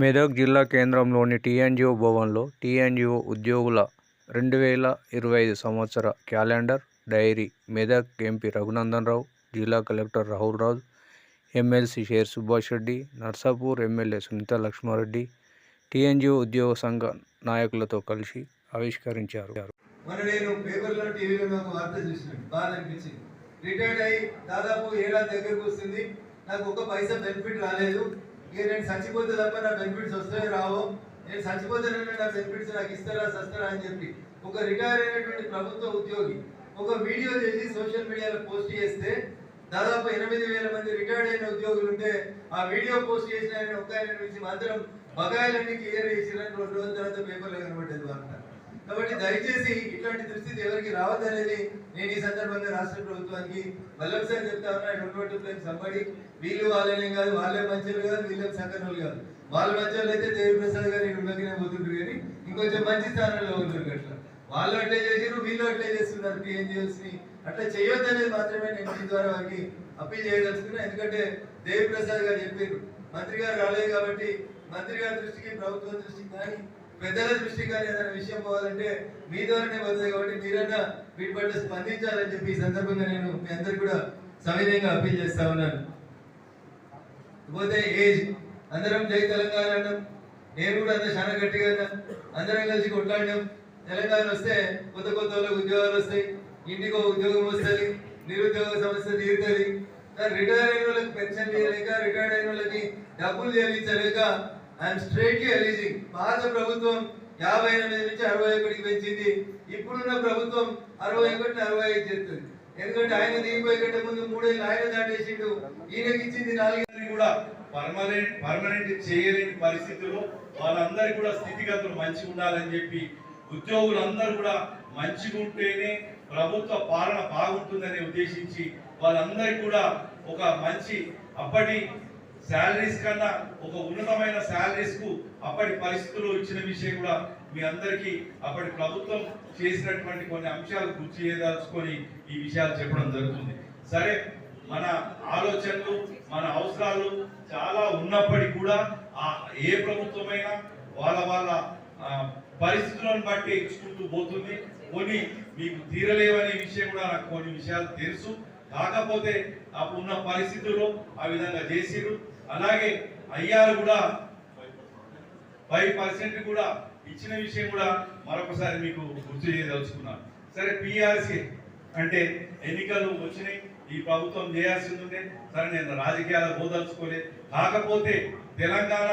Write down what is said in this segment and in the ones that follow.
మెదక్ జిల్లా కేంద్రంలోని టీఎన్జిఓ భవన్లో టీఎన్జిఓ ఉద్యోగుల రెండు వేల ఇరవై ఐదు సంవత్సర calendar diary Medak MP Raghunandan Rao జిల్లా collector Rahul Raju MLC Sher Subhash Reddy Narsapur MLA Sunitha Laxma Reddy TNGO ఉద్యోగ సంఘ నాయకులతో కలిసి ఆవిష్కరించారు. నేను పేపర్లో టీవీలో వార్త చూసినాను. బాగా అనిపించింది. రిటైర్డ్ అయ్యి దాదాపు ఏడాది దగ్గరకు వస్తుంది. నాకు ఒక పైసా బెనిఫిట్ రాలేదు. ఇక నేను చచ్చిపోతే తప్ప నా బెనిఫిట్స్ వస్తాయో రావు? నేను చచ్చిపోతే నా బెనిఫిట్స్ నాకు ఇస్తారా సస్తారా అని చెప్పి ఒక రిటైర్ అయినటువంటి ప్రభుత్వ ఉద్యోగి ఒక వీడియో చేసి సోషల్ మీడియాలో పోస్ట్ చేస్తే దాదాపు ఎనిమిది వేల మంది రిటైర్డ్ అయిన ఉద్యోగులు ఉంటే ఆ వీడియో పోస్ట్ చేసిన ఒక ఆయన నుంచి మాత్రం బకాయిలన్నీ క్లియర్ చేసిన రెండు రోజుల తర్వాత పేపర్లో కనబడ్డది వార్త. కాబట్టి దయచేసి ఇట్లాంటి దుస్థితి ఎవరికి రావద్దనేది నేను ఈ సందర్భంగా రాష్ట్ర ప్రభుత్వానికి మళ్ళొకసారి చెప్తా ఉన్నా డోంట్ టు బ్లేమ్ సంబడి వీళ్ళు వాళ్ళనే కాదు వాళ్ళే మంచోళ్ళు కాదు వీళ్ళకి సంఘటనలు కాదు. వాళ్ళు మంచోళ్ళు అయితే దేవిప్రసాద్ గారు ఇక్కడ ఉన్నగినే పోతుంటారు కానీ ఇంకొంచెం మంచి స్థానంలో ఉన్నారు అట్లా వాళ్ళు అట్లే చేసారు వీళ్ళు అట్లే చేస్తున్నారు టీఎన్జిఎల్స్ని ని అట్లా చేయొద్దనేది మాత్రమే నేను మీ ద్వారా వారికి అప్పీల్ చేయదలుచుకున్నా. ఎందుకంటే దేవిప్రసాద్ గారు చెప్పారు మంత్రి గారు రాలేదు కాబట్టి మంత్రి గారి దృష్టికి ప్రభుత్వం దృష్టికి కానీ పెద్దల దృష్టికి కానీ ఏదైనా విషయం పోవాలంటే మీ ద్వారానే పోతుంది కాబట్టి మీరన్నా వీటి పట్ల స్పందించాలని చెప్పి ఈ సందర్భంగా నేను మీ అందరికి కూడా సవినయంగా అప్పీల్ చేస్తా ఉన్నాను. పోతే ఏజ్ అందరం జై తెలంగాణ అన్నాం. నేను కూడా అంత చాలా గట్టిగా అన్నా. అందరం కలిసి కొట్లాడినాం. తెలంగాణ వస్తే కొత్త కొత్త వాళ్ళకి ఉద్యోగాలు వస్తాయి. ఇంటికో ఉద్యోగం వస్తుంది. నిరుద్యోగ సమస్య తీరుతుంది. రిటైర్ అయిన వాళ్ళకి పెన్షన్ చేయలేక రిటైర్డ్ అయిన వాళ్ళకి డబ్బులు చెల్లించలేక ఐఎమ్ స్ట్రేట్లీ రిలీజింగ్. పాత ప్రభుత్వం యాభై ఎనిమిది నుంచి అరవై ఒకటికి పెంచింది. ఇప్పుడున్న ప్రభుత్వం అరవై ఒకటి అరవై ఐదు చేస్తుంది. ఎందుకంటే ఆయన దిగిపోయే కంటే ముందు మూడేళ్ళు ఆయన దాటేసిండు. ఈయనకి ఇచ్చింది నాలుగు కూడా పర్మనెంట్ పర్మనెంట్ చేయలేని పరిస్థితుల్లో వాళ్ళందరికీ కూడా స్థితిగతులు మంచిగా ఉండాలని చెప్పి ఉద్యోగులందరూ కూడా మంచిగా ఉంటేనే ప్రభుత్వ పాలన బాగుంటుందని ఉద్దేశించి వాళ్ళందరికీ కూడా ఒక మంచి అప్పటి శాలరీస్ కన్నా ఒక ఉన్నతమైన శాలరీస్కు అప్పటి పరిస్థితుల్లో ఇచ్చిన విషయం కూడా మీ అందరికీ అప్పటి ప్రభుత్వం చేసినటువంటి కొన్ని అంశాలు గుర్తు చేయదలుచుకొని ఈ విషయాలు చెప్పడం జరుగుతుంది. సరే మన ఆలోచనలు మన అవసరాలు చాలా ఉన్నప్పటికీ కూడా ఆ ఏ ప్రభుత్వమైనా వాళ్ళ వాళ్ళ పరిస్థితులను బట్టి ఇచ్చుకుంటూ పోతుంది. కొన్ని మీకు తీరలేవనే విషయం కూడా నాకు కొన్ని విషయాలు తెలుసు. కాకపోతే అప్పుడు ఉన్న పరిస్థితుల్లో ఆ విధంగా చేసిరు అలాగే అయ్యారు కూడా ఫైవ్ పర్సెంట్ కూడా ఇచ్చిన విషయం కూడా మరొకసారి మీకు గుర్తు చేయదలుచుకున్నాను. సరే పిఆర్సీ అంటే ఎన్నికలు వచ్చినాయి ఈ ప్రభుత్వం చేయాల్సింది ఉండే సరే నేను రాజకీయాలు పోదలుచుకోలేదు కాకపోతే తెలంగాణ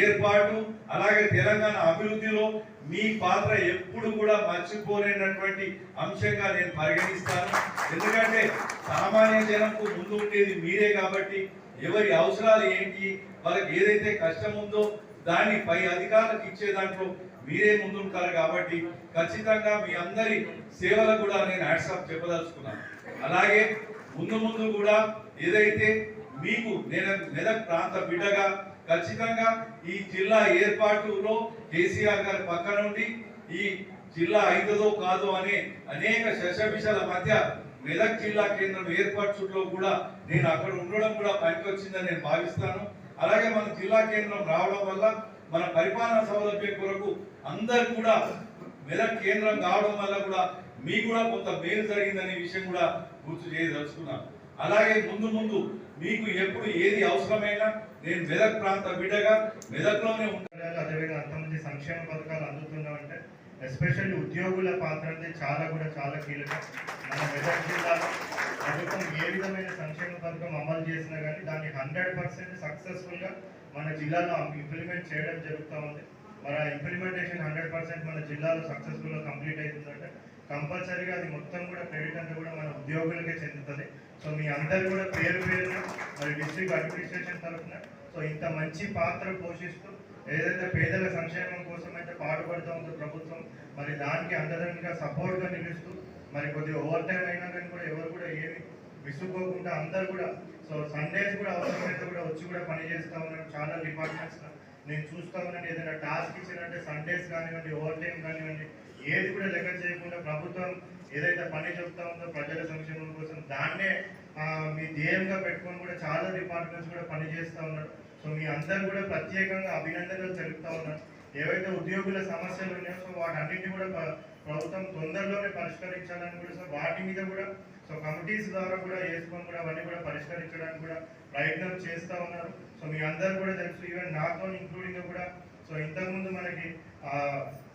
ఏర్పాటు అలాగే తెలంగాణ అభివృద్ధిలో మీ పాత్ర ఎప్పుడు కూడా మర్చిపోలేనటువంటి అంశంగా నేను పరిగణిస్తాను. ఎందుకంటే సామాన్య జనంకు ముందు ఉండేది మీరే కాబట్టి ఎవరి అవసరాలు ఏంటి వాళ్ళకి ఏదైతే కష్టం ఉందో దాన్ని పై అధికారులకు ఇచ్చే దాంట్లో మీరే ముందుంటారు కాబట్టి ఖచ్చితంగా మీ అందరి సేవలకు కూడా నేను హ్యాట్సాప్ చెప్పదలుచుకున్నాను. అలాగే ముందు ముందు కూడా ఏదైతే మీకు నేను మెదక్ ప్రాంత బిడ్డగా ఖచ్చితంగా ఈ జిల్లా ఏర్పాటులో కేసీఆర్ గారి పక్క నుండి ఈ జిల్లా అయితదో కాదో అనే అనేక శశభిషల మధ్య మెదక్ జిల్లా కేంద్రం ఏర్పరచుట్లో కూడా నేను అక్కడ ఉండడం కూడా పనికొచ్చిందని నేను భావిస్తాను. అలాగే మన జిల్లా కేంద్రం రావడం వల్ల మన పరిపాలన సౌలభ్యం కొరకు అందరు కూడా మెదక్ కేంద్రం కావడం వల్ల కూడా మీకు కూడా కొంత మేలు జరిగిందనే విషయం కూడా గుర్తు చేయదలుచుకున్నాను. అలాగే ముందు ముందు మీకు ఎప్పుడు ఏది అవసరమైనా నేను మెదక్ ప్రాంత బిడ్డగా మెదక్లోనే ఉంటాను. అదేవిధంగా అంతమంది సంక్షేమ పథకాలు అందుతున్నామంటే ఎస్పెషల్లీ ఉద్యోగుల పాత్ర అనేది చాలా కూడా చాలా కీలకం. మన మెదక్ జిల్లాలో ప్రభుత్వం ఏ విధమైన సంక్షేమ పథకం అమలు చేసినా కానీ దాన్ని హండ్రెడ్ పర్సెంట్ సక్సెస్ఫుల్గా మన జిల్లాలో ఇంప్లిమెంట్ చేయడం జరుగుతూ ఉంది. మన ఇంప్లిమెంటేషన్ హండ్రెడ్ పర్సెంట్ మన జిల్లాలో సక్సెస్ఫుల్గా కంప్లీట్ అవుతుందంటే కంపల్సరీగా అది మొత్తం కూడా క్రెడిట్ అంతా కూడా మన ఉద్యోగులకే చెందుతుంది. సో మీ అందరు కూడా పేరు పేరున మరి డిస్ట్రిక్ట్ అడ్మినిస్ట్రేషన్ తరఫున సో ఇంత మంచి పాత్ర పోషిస్తూ ఏదైతే పేదల సంక్షేమం కోసం అయితే పాటుపడుతూ ఉందో ప్రభుత్వం మరి దానికి అందరంగా సపోర్ట్గా నిలుస్తూ మరి కొద్దిగా ఓవర్ టైం అయినా కానీ కూడా ఎవరు కూడా ఏమి విసుక్కోకుండా అందరు కూడా సో సండేస్ కూడా అవసరమైతే కూడా వచ్చి కూడా పని చేస్తూ ఉన్నారు. చాలా డిపార్ట్మెంట్స్ నేను చూస్తా ఉన్నాను. ఏదైనా టాస్క్ ఇచ్చినంటే సండేస్ కానివ్వండి ఓవర్ టైం కానివ్వండి ఏది కూడా లెక్క చేయకుండా ప్రభుత్వం ఏదైతే పని చెప్తా ఉందో ప్రజల సంక్షేమం కోసం దాన్నే మీ ధ్యేయంగా పెట్టుకొని కూడా చాలా డిపార్ట్మెంట్స్ కూడా పని చేస్తూ ఉన్నారు. సో మీ అందరు కూడా ప్రత్యేకంగా అభినందనలు తెలుపుతా ఉన్నాను ఏవైతే ఉద్యోగుల సమస్యలు ఉన్నాయో సో వాటన్నిటిని కూడా ప్రభుత్వం తొందరలోనే పరిష్కరించాలని కూడా సో వాటి మీద కూడా సో కమిటీస్ ద్వారా కూడా వేసుకొని కూడా అవన్నీ కూడా పరిష్కరించడానికి కూడా ప్రయత్నం చేస్తూ ఉన్నారు. సో మీ అందరు కూడా తెలుసు ఈవెన్ నాతో ఇంక్లూడింగ్ కూడా సో ఇంతకుముందు మనకి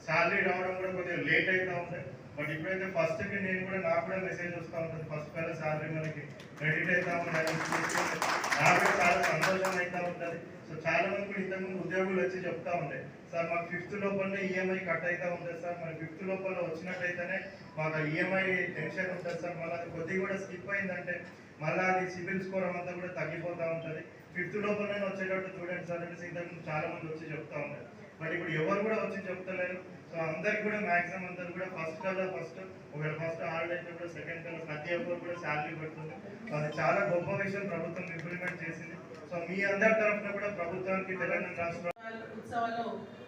శాలరీ రావడం కూడా కొద్దిగా లేట్ అవుతూ ఉంటాయి బట్ ఇప్పుడైతే ఫస్ట్కి నేను కూడా నాకు కూడా మెసేజ్ వస్తూ ఉంటుంది. ఫస్ట్ కల్లా శాలరీ మనకి క్రెడిట్ అవుతా ఉందని నాకు చాలా సంతోషం అయితే ఉంటుంది. సో చాలా మంది కూడా ఇంతకుముందు ఉద్యోగులు వచ్చి చెప్తా ఉండే సార్ మాకు ఫిఫ్త్ లోపలనే ఈఎంఐ కట్ అవుతా ఉంటుంది సార్. మరి ఫిఫ్త్ లోపల వచ్చినట్టయితేనే మాకు ఈఎంఐ టెన్షన్ ఉంటుంది సార్. మళ్ళీ అది కొద్దిగా కూడా స్కిప్ అయిందంటే మళ్ళీ అది సిబిల్ స్కోర్ అంతా కూడా తగ్గిపోతూ ఉంటుంది. ఫిఫ్త్ లోపలనే వచ్చేటట్టు చూడండి సార్ అనేసి ఇంతకుముందు చాలా మంది వచ్చి చెప్తా ఉన్నారు బట్ ఇప్పుడు ఎవరు కూడా వచ్చి చెప్తలేరు. సో అందరికి కూడా మాక్సిమం అందరు కూడా ఫస్ట్ కల్లా ఫస్ట్ ఒకవేళ ఫస్ట్ హాలిడే అయితే కూడా సెకండ్ కల్లా ప్రతి ఒక్కరు కూడా శాలరీ పడుతుంది. అది చాలా గొప్ప విషయం ప్రభుత్వం ఇంప్లిమెంట్ చేసింది. సో మీ అందరి తరఫున కూడా ప్రభుత్వానికి తెలంగాణ రాష్ట్ర ఉత్సవాల్లో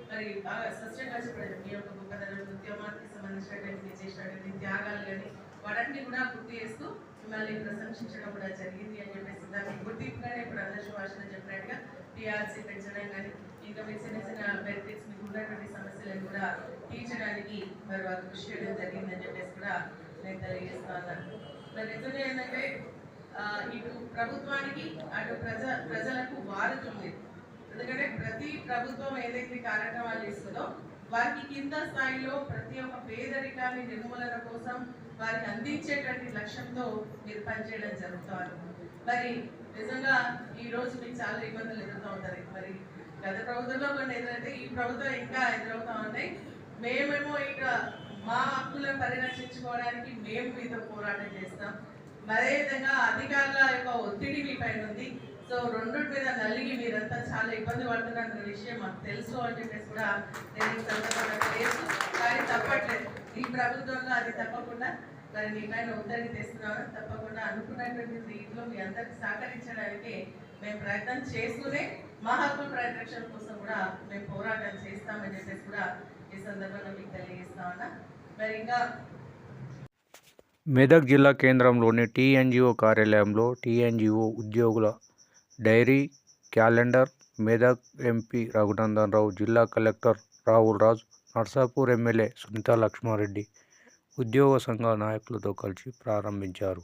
మరి బాగా స్పష్టంగా చెప్పారు మీ యొక్క గొప్పదనం ఉద్యమానికి సంబంధించినటువంటి చేసినటువంటి త్యాగాలు కానీ వాటన్ని కూడా గుర్తు చేస్తూ మిమ్మల్ని ప్రశంసించడం కూడా జరిగింది అని చెప్పేసి దానికి గుర్తింపుగానే ఇప్పుడు అందరి భాషలో చెప్పినట్టుగా టీఆర్సీ పెంచడం కానీ ఇంకా మీ చిన్న చిన్న బెనిఫిట్స్ మీకు ఉన్నటువంటి సమస్యలను కూడా తీర్చడానికి మరి వారు కృషి చేయడం జరిగిందని చెప్పేసి కూడా నేను తెలియజేస్తా ఉన్నాను. మరి నిజంగా ఏంటంటే ఇటు ప్రభుత్వానికి అటు ప్రజ ప్రజలకు వారధం ఎందుకంటే ప్రతి ప్రభుత్వం ఏదైతే కార్యక్రమాలు చేస్తుందో వారికి కింద స్థాయిలో ప్రతి ఒక్క పేదరికాన్ని నిర్మూలన కోసం వారికి అందించేటువంటి లక్ష్యంతో మీరు పనిచేయడం జరుగుతారు మరి నిజంగా ఈ రోజు మీకు చాలా ఇబ్బందులు ఎదురుతూ ఉంటాయి మరి గత ప్రభుత్వంలో కొన్ని ఎదురైతే ఈ ప్రభుత్వం ఇంకా ఎదురవుతా ఉన్నాయి మేమేమో ఇక మా హక్కులను పరిరక్షించుకోవడానికి మేము మీతో పోరాటం చేస్తాం. అదే విధంగా అధికారుల యొక్క ఒత్తిడి మీ పైన ఉంది. సో రెండింటి మీద నలిగి మీరంతా చాలా ఇబ్బంది పడుతున్న విషయం మాకు తెలుసు అని చెప్పేసి కూడా నేను ఈ సందర్భంగా కానీ తప్పట్లేదు. ఈ ప్రభుత్వంలో అది తప్పకుండా మరి మీ పైన ఒత్తిడి తెస్తున్నాను తప్పకుండా అనుకున్నటువంటి రీతిలో మీ అందరికి సహకరించడానికి మేము ప్రయత్నం చేస్తూనే మా హక్కుల పరిరక్షణ కోసం కూడా మేము పోరాటం చేస్తామని చెప్పేసి కూడా ఈ సందర్భంగా మీకు తెలియజేస్తా ఉన్నా. మరి ఇంకా మెదక్ జిల్లా కేంద్రంలోని టీఎన్జిఓ కార్యాలయంలో టీఎన్జిఓ ఉద్యోగుల diary calendar Medak MP Raghunandan Rao జిల్లా కలెక్టర్ రాహుల్ రాజు నర్సాపూర్ ఎమ్మెల్యే సునీతా లక్ష్మారెడ్డి ఉద్యోగ సంఘ నాయకులతో కలిసి ప్రారంభించారు.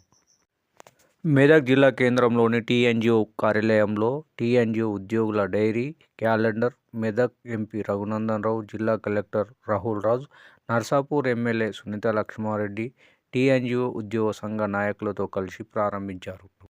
మెదక్ జిల్లా కేంద్రంలోని టీఎన్జిఓ కార్యాలయంలో టీఎన్జిఓ ఉద్యోగుల diary calendar Medak MP Raghunandan Rao జిల్లా collector Rahul Raj Narsapur MLA Sunitha Laxma Reddy TNGO ఉద్యోగ సంఘ నాయకులతో కలిసి ప్రారంభించారు.